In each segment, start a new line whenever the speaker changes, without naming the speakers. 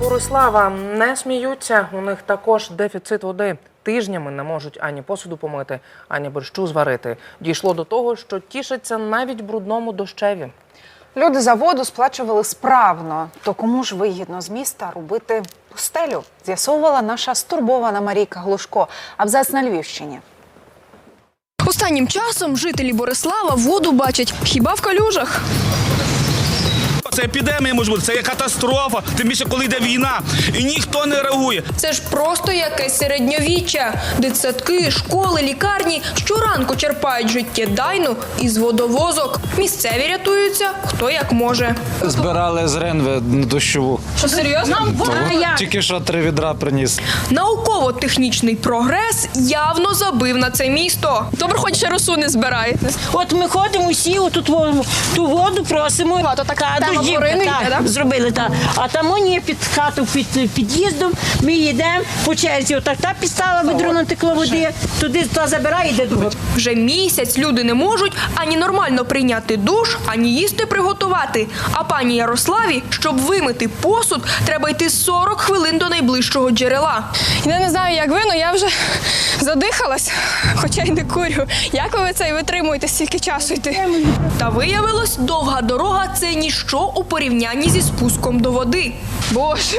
Борислава не сміються. У них також дефіцит води. Тижнями не можуть ані посуду помити, ані борщу зварити. Дійшло до того, що тішаться навіть брудному дощеві.
Люди за воду сплачували справно. То кому ж вигідно з міста робити пустелю? З'ясовувала наша стурбована Марійка Глушко. Абзац на Львівщині.
Останнім часом жителі Борислава воду бачать хіба в калюжах.
Це епідемія може бути, це є катастрофа, тим більше коли йде війна, і ніхто не реагує.
Це ж просто якесь середньовіччя. Дитсадки, школи, лікарні щоранку черпають життєдайну із водовозок. Місцеві рятуються хто як може.
Збирали з Ренви дощову.
Що серйозно?
Тільки що три відра приніс.
Науково-технічний прогрес явно забив на це місто. Добре, хоч ще росу не збираєте.
От ми ходимо всі, отут ту воду просимо.
А, то така
Та,
поринення,
так,
да?
Зробили так. А там он є під хату, під під'їздом. Ми йдемо по черзі. Отак та підстала ведро натекло води, туди та забирає, йде до води.
Вже місяць люди не можуть ані нормально прийняти душ, ані їсти приготувати. А пані Ярославі, щоб вимити посуд, треба йти 40 хвилин до найближчого джерела.
Я не знаю, як ви, але я вже задихалась, хоча й не курю. Як ви це і витримуєте стільки часу йти?
Та виявилось, довга дорога це ніщо у порівнянні зі спуском до води.
Боже,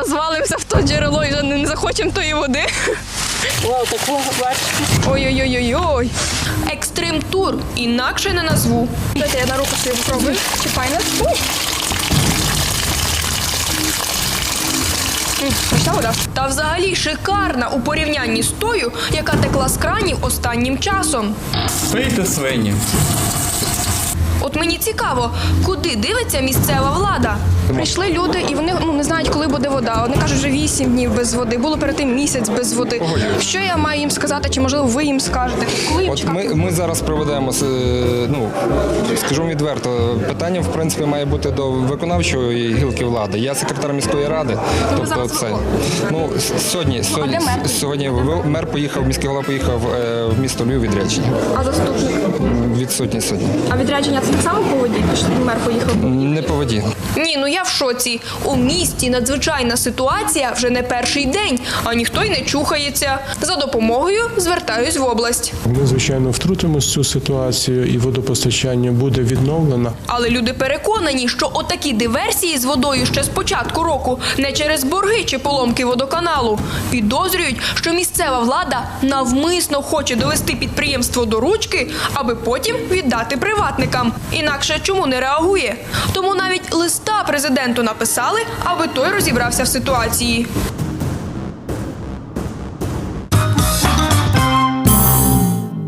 розвалимося в то джерело і вже не захочемо тої води.
О, такого бачите.
Ой-ой-ой-ой.
Екстрим тур, інакше не назву.
Дайте я на руку собі попробую. Смачна вода.
Та взагалі шикарна у порівнянні з тою, яка текла з кранів останнім часом.
Пийте свині.
От мені цікаво, куди дивиться місцева влада.
Прийшли люди, і вони ну, не знають, коли буде вода. Вони кажуть, вже 8 днів без води. Було перед тим місяць без води. Що я маю їм сказати, чи можливо ви їм скажете? Коли їм
От
чекати?
ми, ми зараз проведемо, е, ну скажу відверто, питання в принципі має бути до виконавчої гілки влади. Я секретар міської ради. Тобто це ну с- сьогодні, сьогодні, сьогодні ви- мер поїхав, міський голова поїхав е, в місто Львів відрядження.
А заступник?
Відсутні сьогодні.
А відрядження це так само по воді? Мер поїхав?
Не по воді.
Ні, ну я в шоці. У місті надзвичайна ситуація вже не перший день, а ніхто й не чухається. За допомогою звертаюсь в область.
Ми, звичайно, втрутимось цю ситуацію і водопостачання буде відновлено.
Але люди переконані, що отакі диверсії з водою ще з початку року не через борги чи поломки водоканалу. Підозрюють, що місцева влада навмисно хоче довести підприємство до ручки, аби потім віддати приватникам. Інакше чому не реагує? Тому навіть листа президенту написали, аби той розібрався в ситуації.